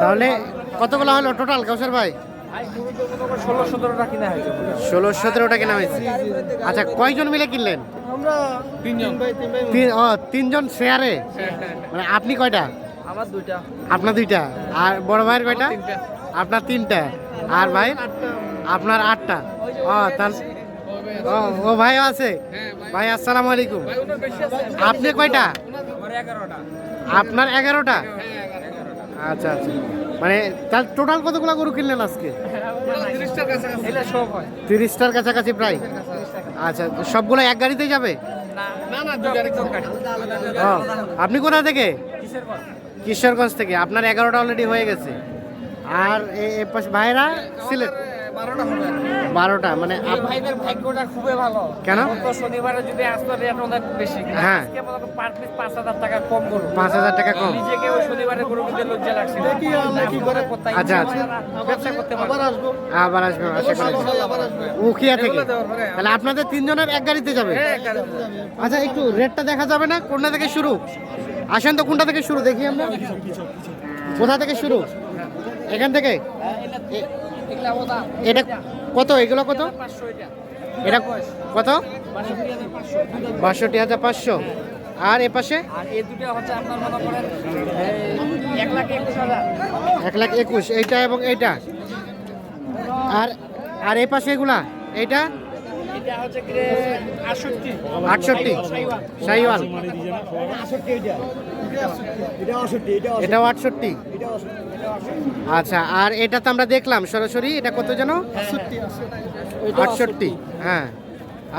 তাহলে কতগুলো হলো টোটাল কাউসার ভাই? ষোলো সতেরোটা কিনা হয়েছে। আচ্ছা কয়জন মিলে কিনলেন? তিনজন শেয়ারে মানে আপনি কয়টা? আপনার দুইটা। আর বড় ভাইয়ের কয়টা? আপনার তিনটা। আর ভাই? আপনার আটটা। ও তার ও ভাই আছে? ভাই, আসসালামু আলাইকুম। আপনি কয়টা? আপনার এগারোটা? আচ্ছা আচ্ছা। মানে তার টোটাল কতগুলো গরু কিনলেন আজকে? হয়। তিরিশটার কাছাকাছি প্রায়? আচ্ছা সবগুলো এক গাড়িতেই যাবে? আপনি কোথা থেকে? কিশোরগঞ্জ থেকে। আপনার এগারোটা অলরেডি হয়ে গেছে। আর এ- পাশে ভাইরা সিলেট? বারোটা হবে বারোটা মানে ভাইদের ভাগ্যটা খুবই ভালো। কেন? শনিবারে যদি আসতো রেট অনেক বেশি হ্যাঁ। পার পিস পাঁচ হাজার টাকা কম করব পাঁচ হাজার টাকা কম। নিজেকে ওই শনিবারে গরু কিনতে লজ্জা লাগছে কি করে। আচ্ছা, আচ্ছা। ব্যবসা করতে পারব। আবার আসবে। আশা করি। উখিয়া থেকে? তাহলে আপনাদের তিনজনের এক গাড়িতে যাবে? হ্যাঁ, আচ্ছা একটু রেটটা দেখা যাবে না? কোনটা থেকে শুরু? আসেন তো কোনটা থেকে শুরু? দেখি আমরা। কোথা থেকে শুরু? এখান থেকে? ওদা। এটা কত? এগুলো কত? এটা। কত? বাষট্টি হাজার পাঁচশো। আর এ পাশে? এক লাখ একুশ। এইটা এবং এইটা। আর আর এ পাশে এগুলা? এইটা? আটষট্টি আটষট্টি শাহিওয়াল। এটাও আটষট্টি? আচ্ছা আর এটা তো আমরা দেখলাম সরাসরি এটা কত যেন? আটষট্টি হ্যাঁ।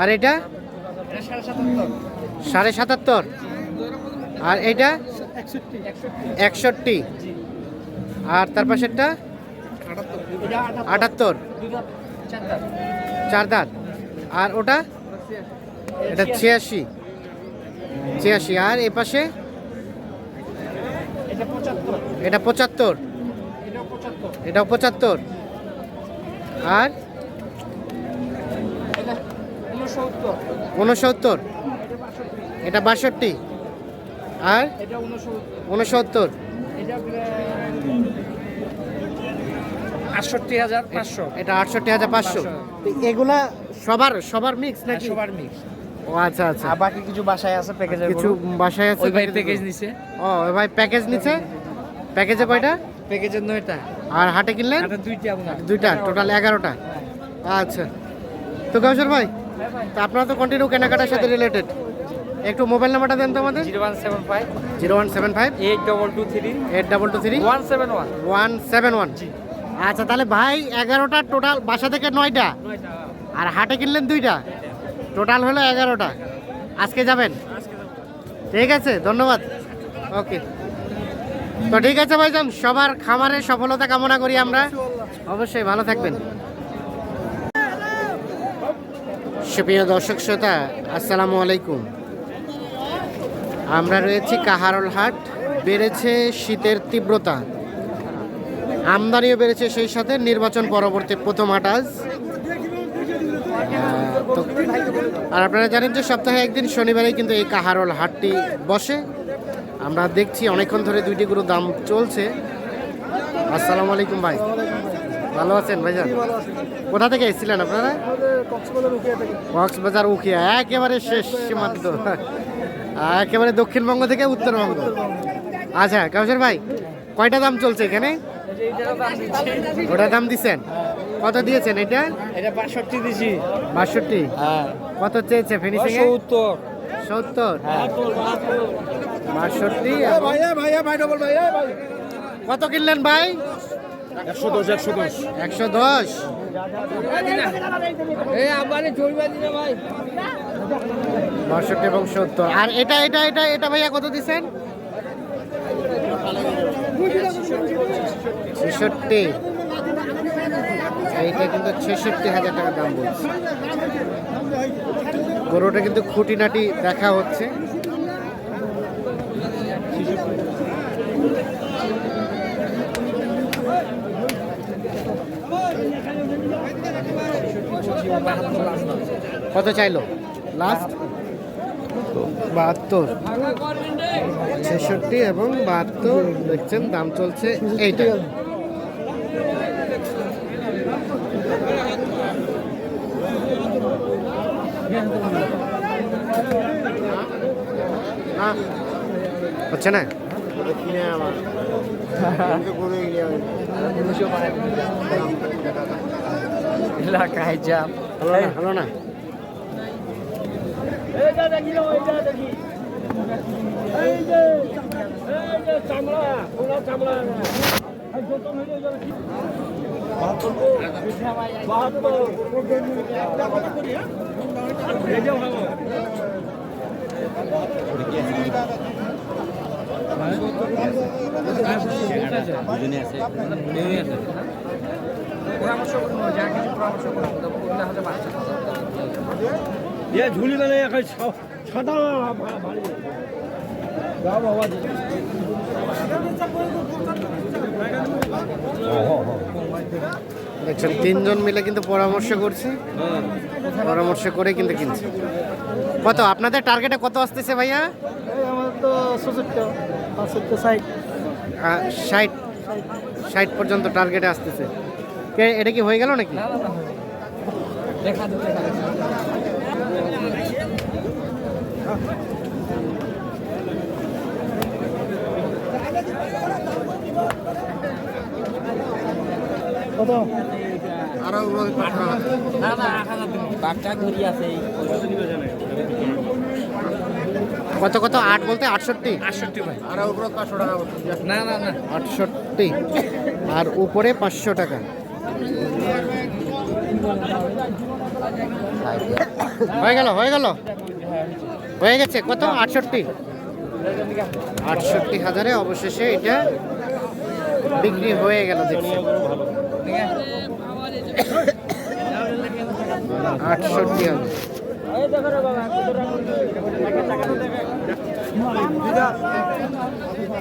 আর এটা? এটা সাড়ে সাতাত্তর। আর এইটা একষট্টি। আর তার পাশেরটা? আটাত্তর। চার দাঁত। আর ওটা? এটা ছিয়াশি। ছিয়াশি। আর এ পাশে? এটা পঁচাত্তর। এটা পঁচাত্তর। এটাও পঁচাত্তর। আর? এটা উনসত্তর। এটা বাষট্টি। আর? এটা উনসত্তর। আটষট্টি হাজার পাঁচশো। এটা আটষট্টি হাজার পাঁচশো। এগুলা সবার সবার মিক্স নাকি? সবার মিক্স ও আচ্ছা আচ্ছা। আর বাকি কিছু বাসায় আছে প্যাকেজের কিছু বাসায় আছে ওই ভাই প্যাকেজ নিছে। ও ওই ভাই প্যাকেজ নিছে? প্যাকেজে কয়টা? প্যাকেজের নয়টা। আর হাটে কিনলেন? এটা দুইটা আপনার দুইটা টোটাল এগারোটা। আচ্ছা। তো গৌসর ভাই তো আপনারা তো কন্টিনিউ কেনাকাটার সাথে রিলেটেড একটু মোবাইল নাম্বারটা দেন তো আমাদের। Zero one seven five. Zero one seven five. Eight double two three. Eight double two three. One seven one. One seven one. আচ্ছা তাহলে ভাই এগারোটা টোটাল বাসা থেকে নয়টা আর হাটে কিনলেন দুইটা? টোটাল হলো এগারোটা। আজকে যাবেন? ঠিক আছে ধন্যবাদ। ওকে তো ঠিক আছে ভাইজান সবার খামারের সফলতা কামনা করি আমরা। অবশ্যই ভালো থাকবেন। সুপ্রিয় দর্শক শ্রোতা আসসালামু আলাইকুম। আমরা রয়েছি কাহারল হাট। বেড়েছে শীতের তীব্রতা। আমদানিও বেড়েছে সেই সাথে নির্বাচন পরবর্তী প্রথম হাট আজ। আহ, তো আর আপনারা জানেন যে সপ্তাহে একদিন শনিবারে কিন্তু এই কাহারল হাটটি বসে। আমরা দেখছি অনেকক্ষণ ধরে দুইটি গরু দাম চলছে। আসসালামু আলাইকুম ভাই। ভালো আছেন ভাইজান? কোথা থেকে এসেছিলেন আপনারা? কক্সবাজার উখিয়া। একেবারে শেষ সীমান্ত। একেবারে দক্ষিণবঙ্গ থেকে উত্তরবঙ্গ। আচ্ছা কাউসার ভাই, কয়টা দাম চলছে এখানে? ওটা দাম দিছেন কত দিয়েছেন এটা? এটা বাষট্টি দিছি। বাষট্টি? হ্যাঁ। কত চেয়েছে ফিনিশিং এ? সত্তর। সত্তর? বাষট্টি? কত কিনলেন ভাই? একশো দশ একশো দশ। একশো দশ? এই আমারে চলবে দিনা ভাই। বাষট্টি এবং সত্তর। আর এটা এটা এটা এটা ভাইয়া কত দিছেন ছেষট্টি। এইটা কিন্তু ছেষট্টি হাজার টাকা দাম বলছে। গরুটা কিন্তু খুঁটিনাটি দেখা হচ্ছে। কত চাইলো? লাস্ট বাহাত্তর। ছেষট্টি এবং বাহাত্তর, দেখছেন দাম চলছে এইটা হচ্ছে না? এলাকায় যাম হলো না না? পরামর্শ করুন যা কিছু পরামর্শ দেখছেন, তিনজন মিলে কিন্তু পরামর্শ করছে। পরামর্শ করে কিন্তু কিনছে। কত? আপনাদের টার্গেটে কত আসতেছে ভাইয়া? ষাট। ষাট পর্যন্ত টার্গেটে আসতেছে। এটা কি হয়ে গেল নাকি? দেখা দিতে দেখা দিতে কত? কত কত? আট বলতে আটষট্টি? আটষট্টি ভাই। না না না। আটষট্টি। আর উপরে পাঁচশো টাকা। হয়ে গেল হয়ে গেল। হয়ে গেছে। কত? আটষট্টি। আটষট্টি হাজারে অবশেষে এটা বিক্রি হয়ে গেল দেখছি আটষট্টি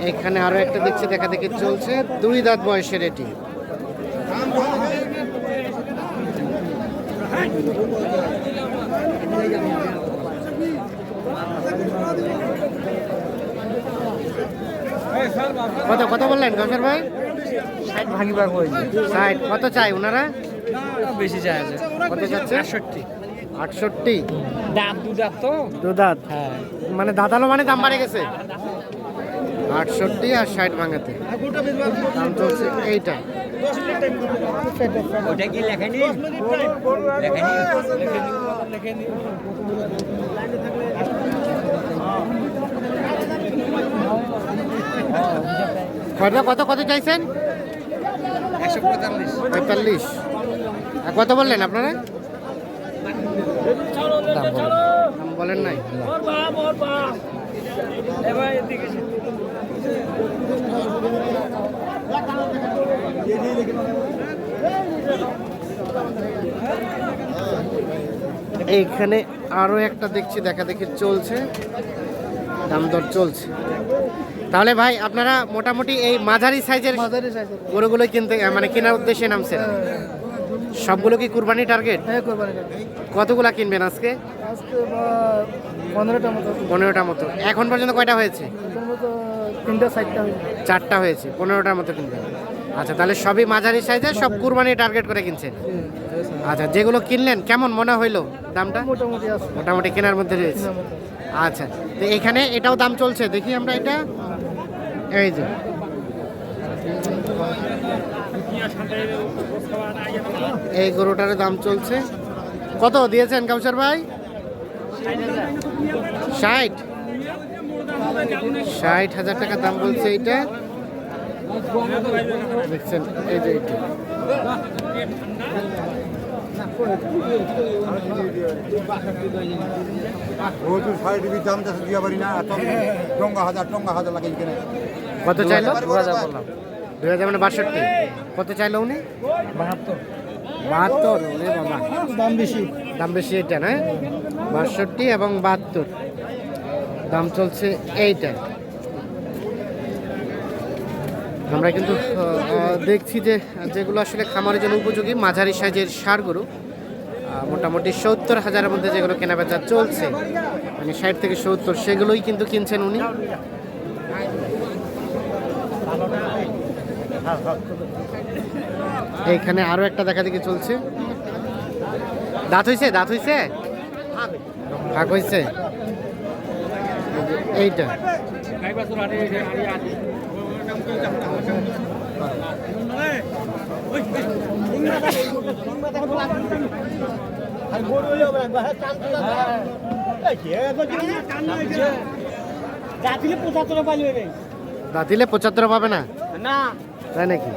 এখানে আরও একটা দেখছি, দেখা দেখি চলছে। দুই দাঁত বয়সের এটি। কত কত বললেন গফের ভাই? ষাট ভাঙিবার হয়েছে ষাট কত চাই ওনারা বেশি চাই আছে। কত যাচ্ছে আটষট্টি। আটষট্টি। দাঁত দু দাঁত তো? দু দাঁত? হ্যাঁ। মানে দাঁতালো মানে দাম বাড়ে গেছে? আটষট্টি আর ষাট ভাঙাতে। দাম চলছে এইটা। ওটা কি লেখেনি? লেখেনি। কত কত চাইছেন? পঁয়তাল্লিশ। কত বললেন আপনারা? বলেন নাই। এইখানে আরও একটা দেখছি, দেখা দেখি চলছে। দাম দর চলছে। তাহলে ভাই আপনারা মোটামুটি এই মাঝারি সাইজের মাঝারি সাইজের গরুগুলো কিনতে মানে কেনার উদ্দেশ্যে নামছেন? সবগুলো কি কুরবানি টার্গেট হ্যাঁ কোরবানি কতগুলা কিনবেন আজকে? আজকে পনেরোটা মতো পনেরোটা মতো। এখন পর্যন্ত কয়টা হয়েছে? তিনটা সাইডটা হয়েছে। চারটা হয়েছে পনেরোটার মতো কিনবেন। আচ্ছা তাহলে সবই মাঝারি সাইজের সব কুরবানি টার্গেট করে কিনছেন? আচ্ছা যেগুলো কিনলেন কেমন মনে হইল দামটা? মোটামুটি মোটামুটি কেনার মধ্যে রয়েছে। আচ্ছা তো এখানে এটাও দাম চলছে দেখি আমরা এটা। এই যে। এই গরুটার দাম চলছে। কত দিয়েছেন কাউসার ভাই? ষাট। ষাট হাজার টাকা দাম বলছে এইটা। দেখছেন, এই যে এইটা। দাম চাষ দিয়া পারি না টঙ্গা হাজার টঙ্গা হাজার লাগে এখানে কত চাইলো? দু হাজার মানে বাষট্টি। কত চাইলো উনি? বাহাত্তর। বাহাত্তর বাবা দাম বেশি। দাম বেশি এটা না? বাষট্টি এবং বাহাত্তর। দাম চলছে এইটা। আমরা কিন্তু দেখছি যে যেগুলো আসলে খামারের জন্য উপযোগী মাঝারি সাইজের সার গরু মোটামুটি সত্তর হাজারের মধ্যে যেগুলো কেনাবেচা চলছে মানে ষাট থেকে সত্তর সেগুলোই কিন্তু কিনছেন উনি। এইখানে আরও একটা দেখা দেখি চলছে। দাঁত হইছে? দাঁত হইছে? ভাগ হইছে? এইটা। জাতিলে পঁচাত্তর পাইলে রে দাঁত দিলে পঁচাত্তর পাবে না না। তাই নাকি?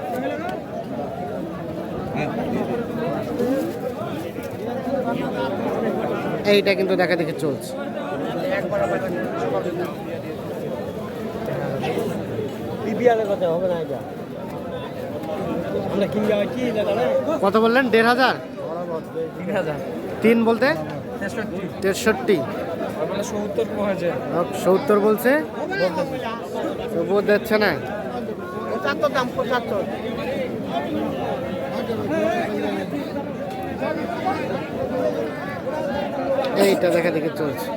এইটা কিন্তু দেখা দেখি চলছে। কত বললেন? দেড় হাজার? তিন হাজার তিন বলতে? তেষট্টি। মানে সত্তর বলছে? দিচ্ছে না। পঁচাত্তর দাম পঁচাত্তর। এইটা দেখা দেখি চলছে।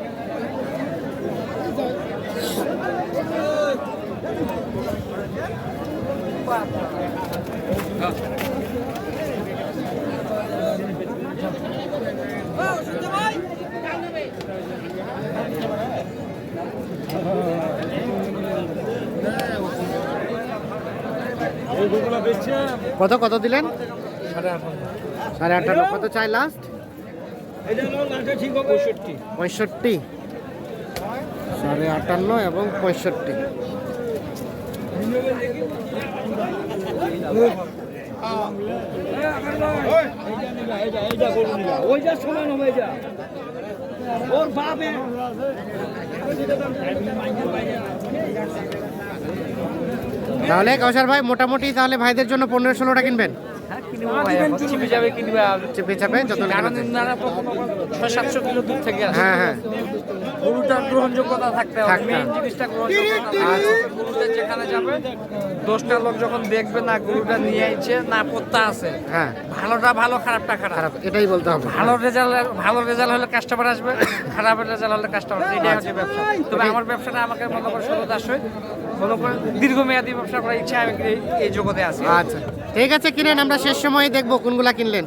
কত কত দিলেন? সাড়ে আঠারো কত চাই লাস্ট পঁয়ষট্টি। সাড়ে আটান্ন এবং পঁয়ষট্টি। ওর বাপে তাহলে কৌশল ভাই মোটামুটি তাহলে ভাইদের জন্য পনেরো ষোলোটা কিনবেন। চিপে যাবে চেপে চাপে যত ছয় সাতশো কিলো দূর থেকে হ্যাঁ হ্যাঁ। গরুটার গ্রহণযোগ্যতা থাকতে হবে মেইন জিনিসটা গ্রহণযোগ্যতা গরুটা যেখানে যাবে দশটা লোক যখন দেখবে না গরুটা নিয়ে আইছে না পত্তা আছে হ্যাঁ। ভালোটা ভালো খারাপটা খারাপ। এটাই বলতে হবে। ভালো রেজাল্ট ভালো রেজাল্ট হলে কাস্টমার আসবে খারাপ রেজাল্ট হলে কাস্টমার এটাই হচ্ছে ব্যবসা। তবে আমার ব্যবসাটা আমাকে মনে করে আসবে মনে করে দীর্ঘমেয়াদী ব্যবসা করার ইচ্ছা আমি এই- এই জগতে আছি। আচ্ছা। ঠিক আছে কিনেন আমরা শেষ সময়ে দেখব কোনগুলা কিনলেন।